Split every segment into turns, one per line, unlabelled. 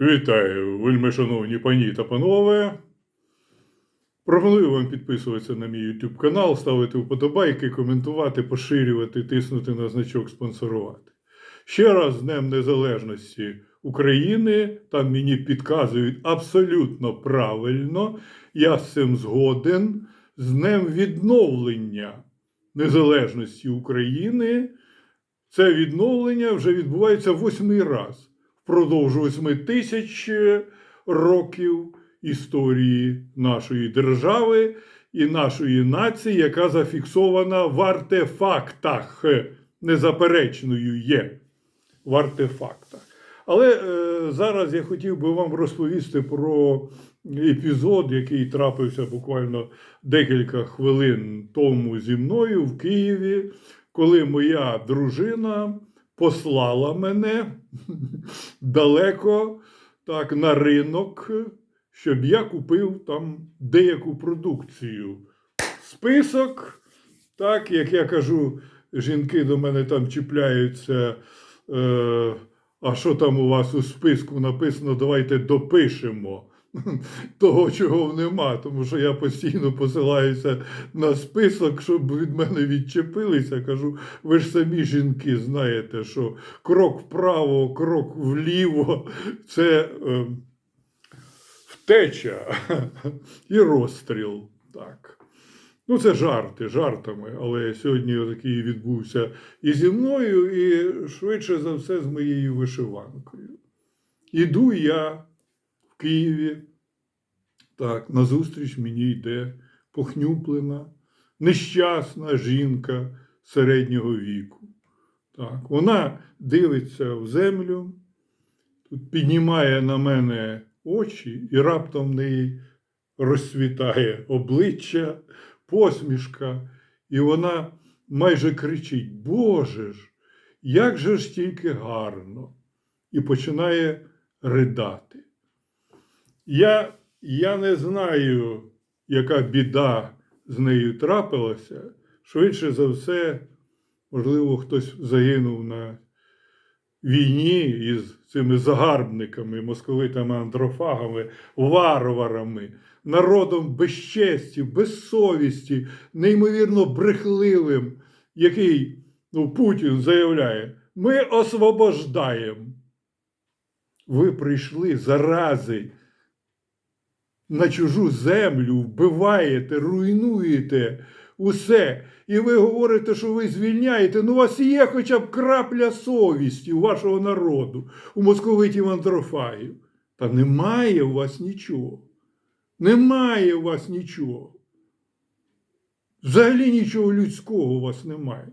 Вітаю, вельми шановні пані та панове. Пропоную вам підписуватися на мій YouTube канал, ставити вподобайки, коментувати, поширювати, тиснути на значок спонсорувати. Ще раз з Днем Незалежності України. Там мені підказують абсолютно правильно. Я з цим згоден. З Днем відновлення незалежності України. Це відновлення вже відбувається восьмий раз впродовж восьми тисяч років історії нашої держави і нашої нації, яка зафіксована в артефактах, незаперечною є в артефактах. Але е, зараз я хотів би вам розповісти про епізод, який трапився буквально декілька хвилин тому зі мною в Києві, коли моя дружина послала мене далеко так, на ринок, щоб я купив там деяку продукцію. Список, так, як я кажу, жінки до мене там чіпляються. Е, а що там у вас у списку написано, давайте допишемо. Того, чого нема, тому що я постійно посилаюся на список, щоб від мене відчепилися. Кажу, ви ж самі жінки знаєте, що крок вправо, крок вліво це е, втеча і розстріл. Так. Ну, це жарти, жартами, але сьогодні такий відбувся і зі мною, і швидше за все з моєю вишиванкою. Іду я Києві. Так, назустріч мені йде похнюплена, нещасна жінка середнього віку. Так, вона дивиться в землю, тут піднімає на мене очі, і раптом в неї розцвітає обличчя, посмішка, і вона майже кричить: Боже ж, як же ж тільки гарно! І починає ридати. Я я не знаю, яка біда з нею трапилася. Швидше за все, можливо, хтось загинув на війні із цими загарбниками, московитами андрофагами, варварами, народом без честі, без совісті, неймовірно брехливим, який ну, Путін заявляє: ми освобождаємо. Ви прийшли зарази на чужу землю, вбиваєте, руйнуєте усе. І ви говорите, що ви звільняєте. Ну, у вас є хоча б крапля совісті у вашого народу, у московитів антрофагів. Та немає у вас нічого. Немає у вас нічого. Взагалі нічого людського у вас немає.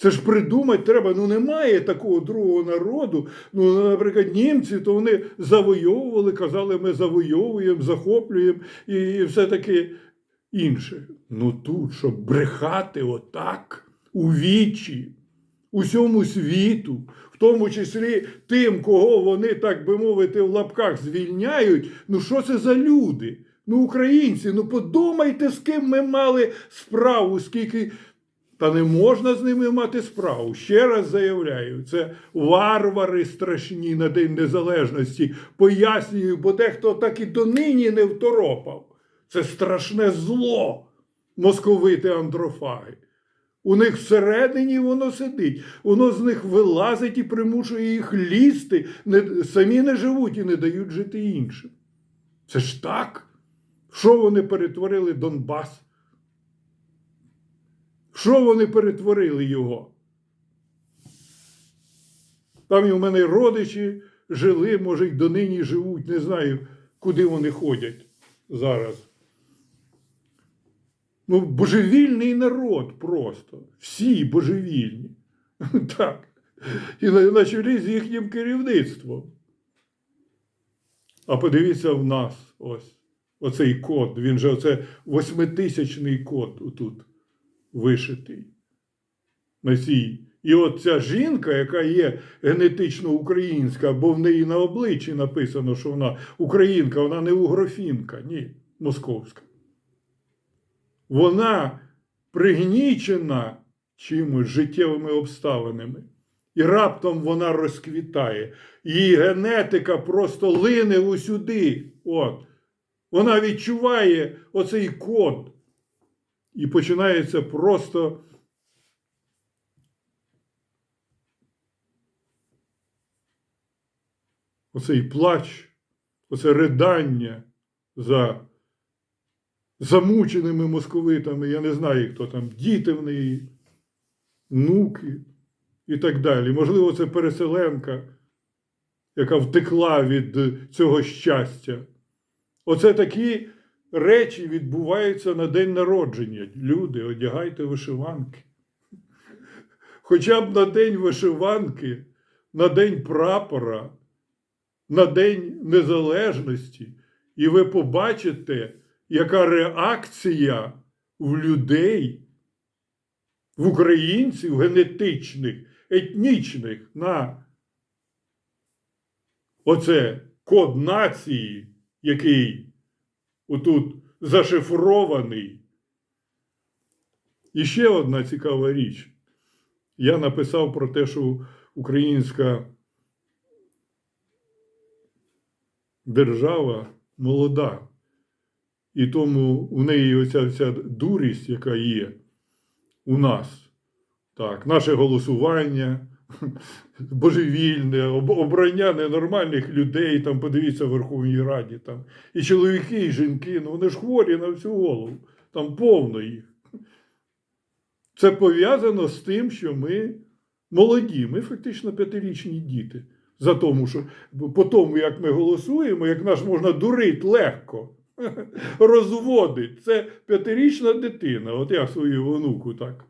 Це ж придумати треба. Ну немає такого другого народу. Ну, наприклад, німці, то вони завойовували, казали, ми завойовуємо, захоплюємо і, і все таке інше. Ну тут, щоб брехати отак у вічі, усьому світу, в тому числі тим, кого вони, так би мовити, в лапках звільняють. Ну що це за люди? Ну, українці, ну подумайте, з ким ми мали справу, скільки. Та не можна з ними мати справу. Ще раз заявляю, це варвари страшні на День Незалежності. Пояснюю, бо дехто так і донині не второпав. Це страшне зло, московити андрофаги. У них всередині воно сидить, воно з них вилазить і примушує їх лізти, не, самі не живуть і не дають жити іншим. Це ж так. Що вони перетворили Донбас? Що вони перетворили його? Там і в мене родичі жили, може, й донині живуть, не знаю, куди вони ходять зараз. Ну, божевільний народ просто. Всі божевільні. Так. І на, чолі з їхнім керівництвом. А подивіться в нас ось оцей код. Він же оце восьмитисячний код отут вишитий. На. І от ця жінка, яка є генетично українська, бо в неї на обличчі написано, що вона українка, вона не угрофінка, ні, московська. Вона пригнічена чимось життєвими обставинами. і раптом вона розквітає. Її генетика просто лине усюди. От. Вона відчуває оцей код. І починається просто. Оцей плач, оце ридання за замученими московитами, я не знаю, хто там, діти в неї, внуки і так далі. Можливо, це переселенка, яка втекла від цього щастя. Оце такі речі відбуваються на день народження. Люди, одягайте вишиванки. Хоча б на день вишиванки, на день прапора, на День Незалежності, і ви побачите, яка реакція в людей, в українців генетичних, етнічних на оце код нації, який отут зашифрований. І ще одна цікава річ. Я написав про те, що українська держава молода. І тому у неї оця вся дурість, яка є у нас. Так, наше голосування божевільне, об- обрання ненормальних людей, там, подивіться, в Верховній Раді. Там. І чоловіки, і жінки, ну вони ж хворі на всю голову, там повно їх. Це пов'язано з тим, що ми молоді, ми фактично п'ятирічні діти. За тому, що по тому, як ми голосуємо, як нас можна дурити легко, розводить. Це п'ятирічна дитина. От я свою онуку так.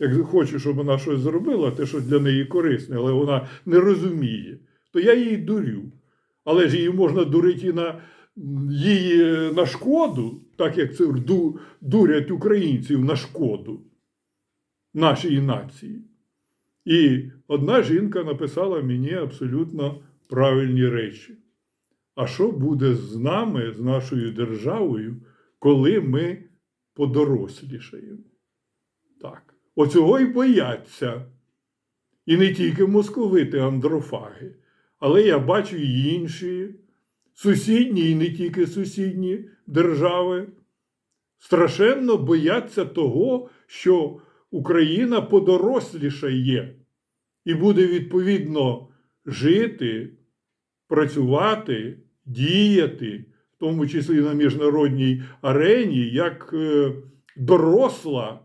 Як хочу, щоб вона щось зробила, те, що для неї корисне, але вона не розуміє, то я її дурю. Але ж її можна дурити і на її на шкоду, так як це дурять українців на шкоду нашій нації. І одна жінка написала мені абсолютно правильні речі. А що буде з нами, з нашою державою, коли ми подорослішаємо? Так. Оцього й бояться. І не тільки московити андрофаги, але я бачу і інші сусідні, і не тільки сусідні держави. Страшенно бояться того, що Україна подорослішає і буде відповідно жити, працювати, діяти, в тому числі на міжнародній арені, як е, доросла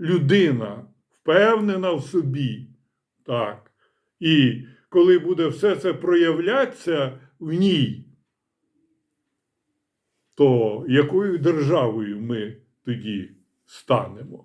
людина, впевнена в собі. Так. І коли буде все це проявлятися в ній, то якою державою ми тоді станемо?